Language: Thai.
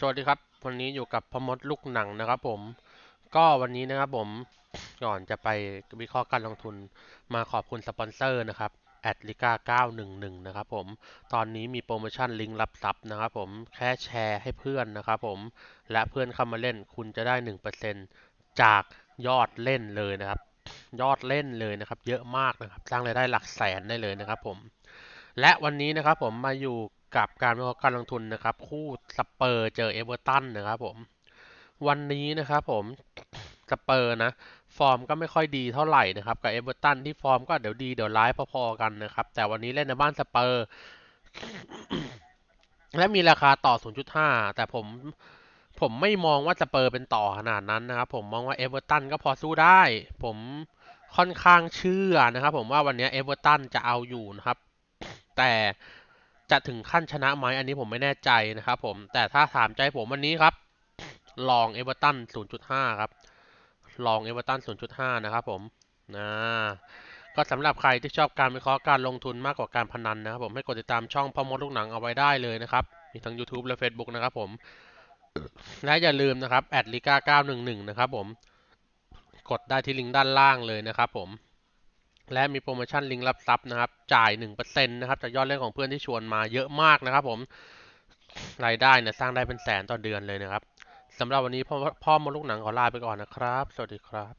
สวัสดีครับ วันนี้อยู่กับพมดลูกหนังนะครับผม ก็วันนี้นะครับผมก่อนจะไปวิเคราะห์การลงทุนมาขอบคุณสปอนเซอร์นะครับแอดลิก้า911 นะครับผม ตอนนี้มีโปรโมชั่นลิงก์รับทรัพย์นะครับผม แค่แชร์ให้เพื่อนนะครับผม และเพื่อนเข้ามาเล่นคุณจะได้ 1%จากยอดเล่นเลยนะครับ ยอดเล่นเลยนะครับ เยอะมากนะครับ สร้างรายได้หลักแสนได้เลยนะครับผม และวันนี้นะครับผมมาอยู่ กับการวิเคราะห์การลงทุนนะครับ คู่สเปอร์เจอเอเวอร์ตันนะครับผม วันนี้นะครับผมสเปอร์นะ ฟอร์มก็ไม่ค่อยดีเท่าไหร่นะครับกับเอเวอร์ตันที่ฟอร์มก็เดี๋ยวดีเดี๋ยวร้ายพอๆกันนะครับ แต่วันนี้เล่นในบ้านสเปอร์ และมีราคาต่อ 0.5 แต่ผมผมไม่มองว่าสเปอร์เป็นต่อขนาดนั้นนะครับ ผมมองว่าเอเวอร์ตันก็พอสู้ได้ ผมค่อนข้างเชื่อนะครับ ผมว่าวันนี้เอเวอร์ตันจะเอาอยู่นะครับ แต่ จะถึงขั้นชนะไหมอันนี้ผมไม่แน่ใจนะครับผมแต่ถ้าถามใจผมวันนี้ครับ ลองเอเวอร์ตัน 0.5 ครับ ลองเอเวอร์ตัน 0.5 นะครับผมนะก็สำหรับใครที่ชอบการวิเคราะห์การลงทุนมากกว่าการพนันนะครับผมให้กดติดตามช่องพ่อมดลูกหนังเอาไว้ได้เลยนะครับ มีทั้ง YouTube และ Facebook นะครับผม และอย่าลืมนะครับแอดลิก้า911 นะครับผม กดได้ที่ลิงก์ด้านล่างเลยนะครับผม และมีโปรโมชั่นลิงก์รับทรัพย์นะครับ จ่าย 1%นะครับจากยอดเล่นของเพื่อนที่ชวนมาเยอะมากนะครับผมรายได้เนี่ยสร้างได้เป็นแสนต่อเดือนเลยนะครับสำหรับวันนี้พ่อพ่อมาลูกหนังขอลาไปก่อนนะครับ สวัสดีครับ